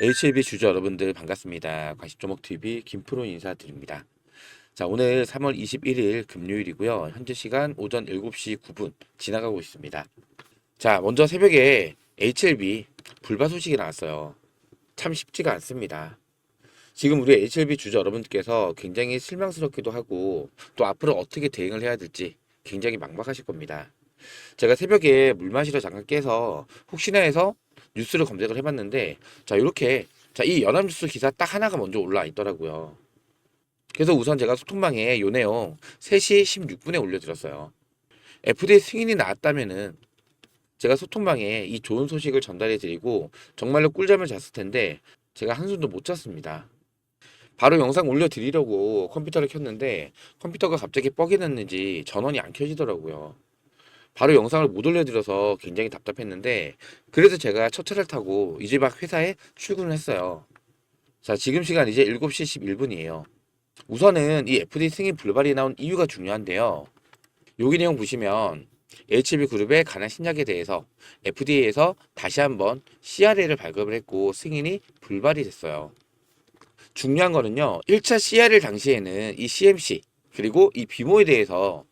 HLB 주주 여러분들 반갑습니다. 과식조목TV 김프로 인사드립니다. 자, 오늘 3월 21일 금요일이고요. 현재 시간 오전 7시 9분 지나가고 있습니다. 자, 먼저 새벽에 HLB 불발 소식이 나왔어요. 참 쉽지가 않습니다. 지금 우리 HLB 주주 여러분께서 굉장히 실망스럽기도 하고 또 앞으로 어떻게 대응을 해야 될지 굉장히 막막하실 겁니다. 제가 새벽에 물 마시러 잠깐 깨서 혹시나 해서 뉴스를 검색을 해봤는데 자 이렇게 자 이 연합뉴스 기사 딱 하나가 먼저 올라와 있더라고요. 그래서 우선 제가 소통방에 요 내용 3시 16분에 올려드렸어요. FDA 승인이 나왔다면은 제가 소통방에 이 좋은 소식을 전달해드리고 정말로 꿀잠을 잤을 텐데 제가 한숨도 못 잤습니다. 바로 영상 올려드리려고 컴퓨터를 켰는데 컴퓨터가 갑자기 뻑이 났는지 전원이 안 켜지더라고요. 바로 영상을 못 올려드려서 굉장히 답답했는데 그래서 제가 첫 차를 타고 이제 막 회사에 출근을 했어요. 자, 지금 시간 이제 7시 11분이에요. 우선은 이 FDA 승인 불발이 나온 이유가 중요한데요. 여기 내용 보시면 HB 그룹의 관한 신약에 대해서 FDA에서 다시 한번 CRA를 발급을 했고 승인이 불발이 됐어요. 중요한 거는요. 1차 CRL 당시에는 이 CMC 그리고 이 비모에 대해서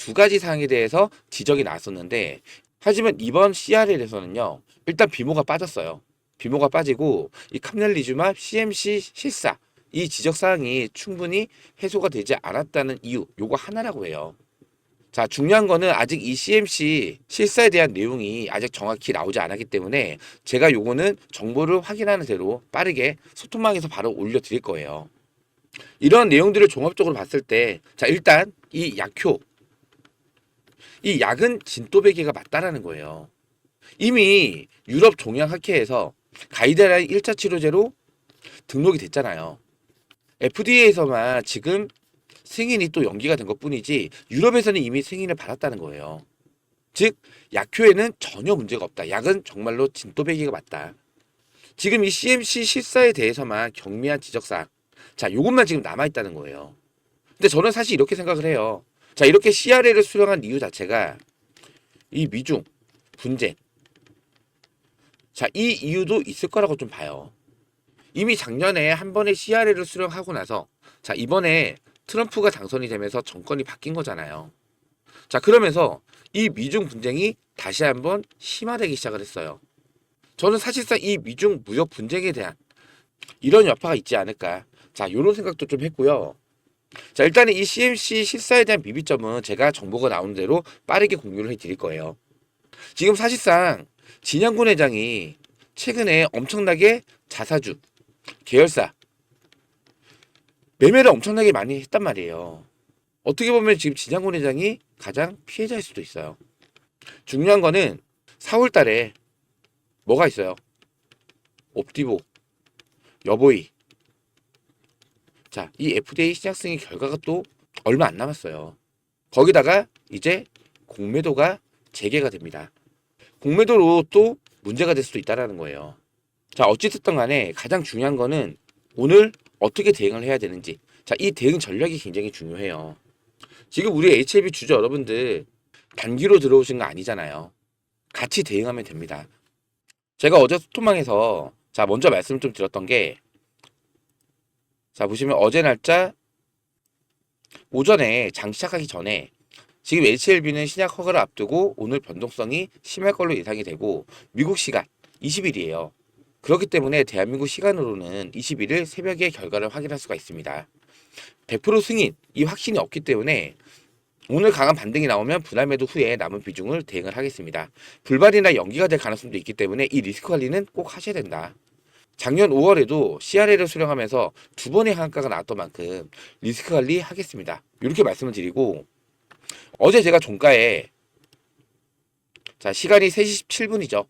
두 가지 사항에 대해서 지적이 나왔었는데 하지만 이번 CRL에서는요 일단 비모가 빠졌어요. 비모가 빠지고 이 캄넬리주맙 CMC 실사 이 지적 사항이 충분히 해소가 되지 않았다는 이유 요거 하나라고 해요. 자 중요한 거는 아직 이 CMC 실사에 대한 내용이 아직 정확히 나오지 않았기 때문에 제가 요거는 정보를 확인하는 대로 빠르게 소통망에서 바로 올려드릴 거예요. 이런 내용들을 종합적으로 봤을 때 자 일단 이 약효 이 약은 진또배기가 맞다라는 거예요. 이미 유럽 종양학회에서 가이드라인 1차 치료제로 등록이 됐잖아요. FDA에서만 지금 승인이 또 연기가 된 것 뿐이지 유럽에서는 이미 승인을 받았다는 거예요. 즉 약효에는 전혀 문제가 없다. 약은 정말로 진또배기가 맞다. 지금 이 CMC 실사에 대해서만 경미한 지적사항. 자, 요것만 지금 남아 있다는 거예요. 근데 저는 사실 이렇게 생각을 해요. 자, 이렇게 CRA를 수령한 이유 자체가 이 미중, 분쟁. 자, 이 이유도 있을 거라고 좀 봐요. 이미 작년에 한 번에 CRA를 수령하고 나서 자, 이번에 트럼프가 당선이 되면서 정권이 바뀐 거잖아요. 자, 그러면서 이 미중 분쟁이 다시 한번 심화되기 시작을 했어요. 저는 사실상 이 미중 무역 분쟁에 대한 이런 여파가 있지 않을까. 자, 요런 생각도 좀 했고요. 자, 일단은 이 CMC 실사에 대한 비비점은 제가 정보가 나오는 대로 빠르게 공유를 해 드릴 거예요. 지금 사실상 진양군 회장이 최근에 엄청나게 자사주, 계열사, 매매를 엄청나게 많이 했단 말이에요. 어떻게 보면 지금 진양군 회장이 가장 피해자일 수도 있어요. 중요한 거는 4월 달에 뭐가 있어요? 옵티보, 여보이, 자, 이 FDA 시장 승인 결과가 또 얼마 안 남았어요. 거기다가 이제 공매도가 재개가 됩니다. 공매도로 또 문제가 될 수도 있다라는 거예요. 자, 어찌됐든 간에 가장 중요한 거는 오늘 어떻게 대응을 해야 되는지. 자, 이 대응 전략이 굉장히 중요해요. 지금 우리 HLB 주주 여러분들 단기로 들어오신 거 아니잖아요. 같이 대응하면 됩니다. 제가 어제 소통망에서 자, 먼저 말씀을 좀 드렸던 게 자, 보시면 어제 날짜 오전에 장 시작하기 전에 지금 HLB는 신약 허가를 앞두고 오늘 변동성이 심할 걸로 예상이 되고 미국 시간 20일이에요. 그렇기 때문에 대한민국 시간으로는 21일 새벽에 결과를 확인할 수가 있습니다. 100% 승인 이 확신이 없기 때문에 오늘 강한 반등이 나오면 분할 매도 후에 남은 비중을 대응을 하겠습니다. 불발이나 연기가 될 가능성도 있기 때문에 이 리스크 관리는 꼭 하셔야 된다. 작년 5월에도 CRA를 수령하면서 두 번의 하한가가 나왔던 만큼 리스크 관리 하겠습니다. 이렇게 말씀을 드리고 어제 제가 종가에 자 시간이 3시 17분이죠.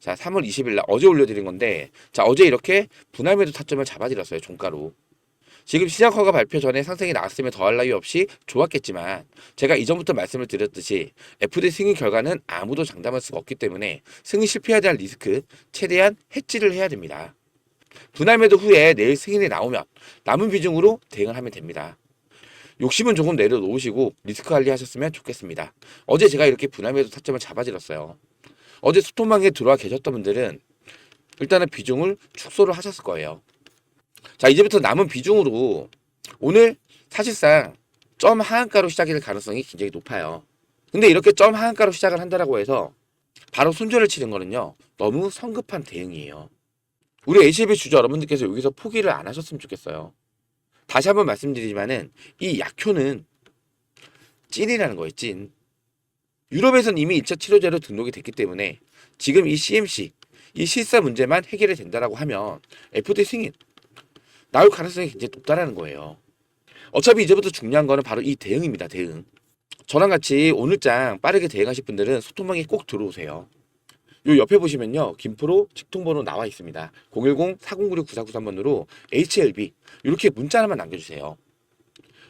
자 3월 20일 날 어제 올려드린 건데 자 어제 이렇게 분할 매도 타점을 잡아드렸어요 종가로. 지금 시장 허가 발표 전에 상승이 나왔으면 더할 나위 없이 좋았겠지만 제가 이전부터 말씀을 드렸듯이 FD 승인 결과는 아무도 장담할 수가 없기 때문에 승인 실패에 대한 리스크 최대한 해지를 해야 됩니다. 분할 매도 후에 내일 승인이 나오면 남은 비중으로 대응을 하면 됩니다. 욕심은 조금 내려놓으시고 리스크 관리하셨으면 좋겠습니다. 어제 제가 이렇게 분할 매도 타점을 잡아드렸어요. 어제 소통방에 들어와 계셨던 분들은 일단은 비중을 축소를 하셨을 거예요. 자, 이제부터 남은 비중으로 오늘 사실상 점 하한가로 시작이 될 가능성이 굉장히 높아요. 근데 이렇게 점 하한가로 시작을 한다라고 해서 바로 손절을 치는 거는요. 너무 성급한 대응이에요. 우리 HLB 주주 여러분들께서 여기서 포기를 안 하셨으면 좋겠어요. 다시 한번 말씀드리지만은 이 약효는 찐이라는 거예요, 찐. 유럽에선 이미 2차 치료제로 등록이 됐기 때문에 지금 이 CMC, 이 실사 문제만 해결이 된다라고 하면 FDA 승인 나올 가능성이 굉장히 높다라는 거예요. 어차피 이제부터 중요한 거는 바로 이 대응입니다, 대응. 저랑 같이 오늘장 빠르게 대응하실 분들은 소통방에 꼭 들어오세요. 요 옆에 보시면요. 김프로 직통번호 나와 있습니다. 010-4096-9493번으로 HLB 이렇게 문자 하나만 남겨주세요.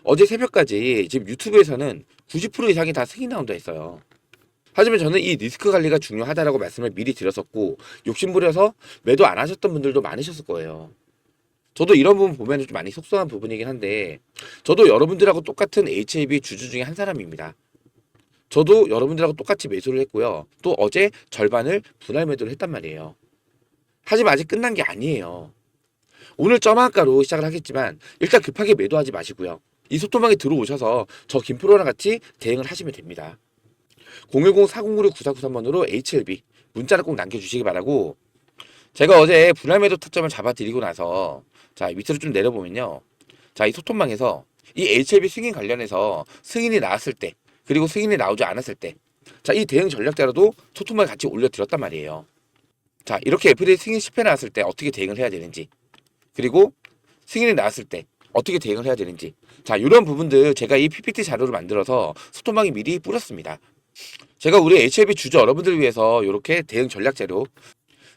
어제 새벽까지 지금 유튜브에서는 90% 이상이 다 승인 나온다 했어요. 하지만 저는 이 리스크 관리가 중요하다라고 말씀을 미리 드렸었고 욕심부려서 매도 안 하셨던 분들도 많으셨을 거예요. 저도 이런 부분 보면 좀 많이 속상한 부분이긴 한데 저도 여러분들하고 똑같은 HLB 주주 중에 한 사람입니다. 저도 여러분들하고 똑같이 매수를 했고요. 또 어제 절반을 분할 매도를 했단 말이에요. 하지만 아직 끝난 게 아니에요. 오늘 점한가로 시작을 하겠지만 일단 급하게 매도하지 마시고요. 이 소토방에 들어오셔서 저 김프로랑 같이 대응을 하시면 됩니다. 010-4096-9493번으로 HLB 문자를 꼭 남겨주시기 바라고 제가 어제 분할 매도 타점을 잡아드리고 나서 자 밑으로 좀 내려보면요. 자 이 소통방에서 이 HLB 승인 관련해서 승인이 나왔을 때 그리고 승인이 나오지 않았을 때 자 이 대응 전략자료도 소통방에 같이 올려드렸단 말이에요. 자 이렇게 FDA 승인 실패 나왔을 때 어떻게 대응을 해야 되는지 그리고 승인이 나왔을 때 어떻게 대응을 해야 되는지 자 이런 부분들 제가 이 PPT 자료를 만들어서 소통방에 미리 뿌렸습니다. 제가 우리 HLB 주주 여러분들 위해서 이렇게 대응 전략 자료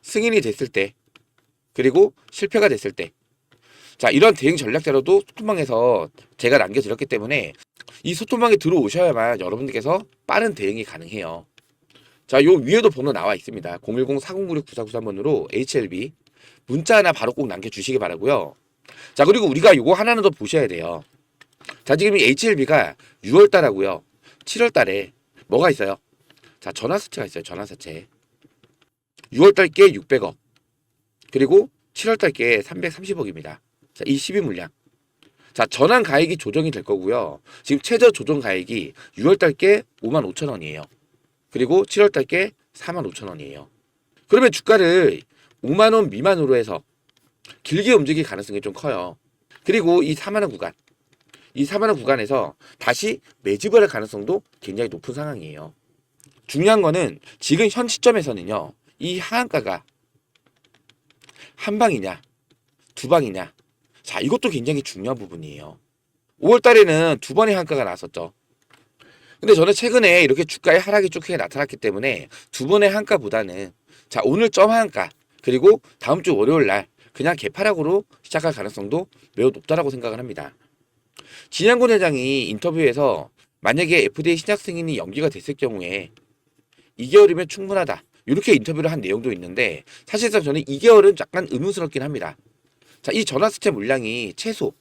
승인이 됐을 때 그리고 실패가 됐을 때 자 이런 대응 전략 자료도 소통방에서 제가 남겨드렸기 때문에 이 소통방에 들어오셔야만 여러분들께서 빠른 대응이 가능해요. 자, 요 위에도 번호 나와 있습니다. 010-4096-9493번으로 HLB 문자 하나 바로 꼭 남겨주시기 바라고요. 자, 그리고 우리가 요거 하나는 더 보셔야 돼요. 자, 지금 이 HLB가 6월달하고요, 7월달에 뭐가 있어요? 자, 전화사채가 있어요. 전화사채. 6월달 게 600억, 그리고 7월달 게 330억입니다. 자, 이 12 물량. 자, 전환 가액이 조정이 될 거고요. 지금 최저 조정 가액이 6월달 게 5만 5천 원이에요. 그리고 7월달 게 4만 5천 원이에요. 그러면 주가를 5만 원 미만으로 해서 길게 움직일 가능성이 좀 커요. 그리고 이 4만 원 구간, 이 4만 원 구간에서 다시 매집을 할 가능성도 굉장히 높은 상황이에요. 중요한 거는 지금 현 시점에서는요. 이 하한가가 한 방이냐, 두 방이냐. 자, 이것도 굉장히 중요한 부분이에요. 5월 달에는 두 번의 한가가 나왔었죠. 근데 저는 최근에 이렇게 주가의 하락이 좀 크게 나타났기 때문에 두 번의 한가보다는 자, 오늘 점 한가 그리고 다음 주 월요일 날 그냥 개파락으로 시작할 가능성도 매우 높다라고 생각을 합니다. 진양곤 회장이 인터뷰에서 만약에 FDA 신약 승인이 연기가 됐을 경우에 2개월이면 충분하다. 이렇게 인터뷰를 한 내용도 있는데 사실상 저는 2개월은 약간 의문스럽긴 합니다. 자, 이 전환수채 물량이 최소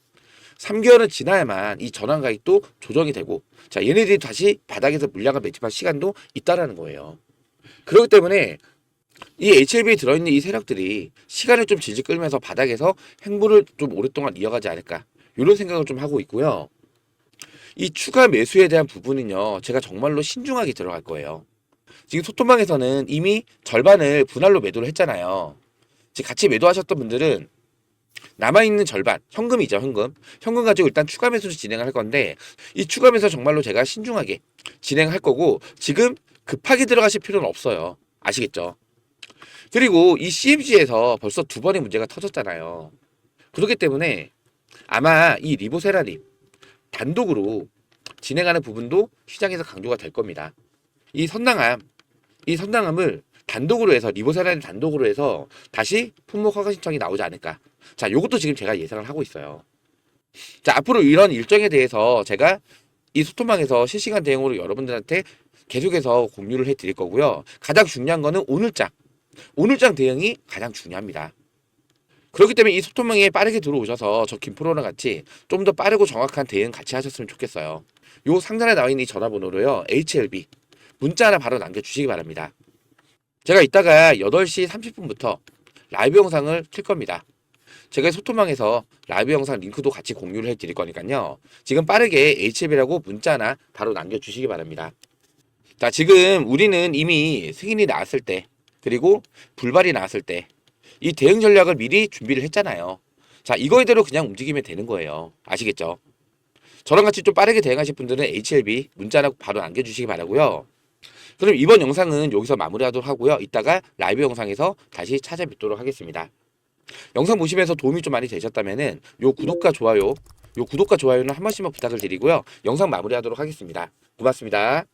3개월은 지나야만 이 전환 가액도 조정이 되고 자, 얘네들이 다시 바닥에서 물량을 매집할 시간도 있다라는 거예요. 그렇기 때문에 이 HLB에 들어있는 이 세력들이 시간을 좀 질질 끌면서 바닥에서 행보를 좀 오랫동안 이어가지 않을까 이런 생각을 좀 하고 있고요. 이 추가 매수에 대한 부분은요, 제가 정말로 신중하게 들어갈 거예요. 지금 소통방에서는 이미 절반을 분할로 매도를 했잖아요. 지금 같이 매도하셨던 분들은 남아있는 절반, 현금이죠, 현금. 현금 가지고 일단 추가 매수를 진행할 건데, 이 추가 매수 정말로 제가 신중하게 진행할 거고, 지금 급하게 들어가실 필요는 없어요. 아시겠죠? 그리고 이 CMC에서 벌써 두 번의 문제가 터졌잖아요. 그렇기 때문에 아마 이 리보세라님 단독으로 진행하는 부분도 시장에서 강조가 될 겁니다. 이 선당함, 이 선당함을 단독으로 해서 리보세라님 단독으로 해서 다시 품목 허가 신청이 나오지 않을까. 자, 요것도 지금 제가 예상을 하고 있어요. 자, 앞으로 이런 일정에 대해서 제가 이 소통방에서 실시간 대응으로 여러분들한테 계속해서 공유를 해 드릴 거고요. 가장 중요한 거는 오늘장. 오늘장 대응이 가장 중요합니다. 그렇기 때문에 이 소통방에 빠르게 들어오셔서 저 김프로랑 같이 좀 더 빠르고 정확한 대응 같이 하셨으면 좋겠어요. 요 상단에 나와 있는 이 전화번호로요. HLB 문자 하나 바로 남겨주시기 바랍니다. 제가 이따가 8시 30분부터 라이브 영상을 킬 겁니다. 제가 소통방에서 라이브 영상 링크도 같이 공유를 해 드릴 거니까요. 지금 빠르게 HLB라고 문자나 바로 남겨주시기 바랍니다. 자, 지금 우리는 이미 승인이 나왔을 때, 그리고 불발이 나왔을 때, 이 대응 전략을 미리 준비를 했잖아요. 자, 이거대로 그냥 움직이면 되는 거예요. 아시겠죠? 저랑 같이 좀 빠르게 대응하실 분들은 HLB 문자나 바로 남겨주시기 바라고요. 그럼 이번 영상은 여기서 마무리하도록 하고요. 이따가 라이브 영상에서 다시 찾아뵙도록 하겠습니다. 영상 보시면서 도움이 좀 많이 되셨다면은 요 구독과 좋아요, 요 구독과 좋아요는 한 번씩만 부탁을 드리고요. 영상 마무리하도록 하겠습니다. 고맙습니다.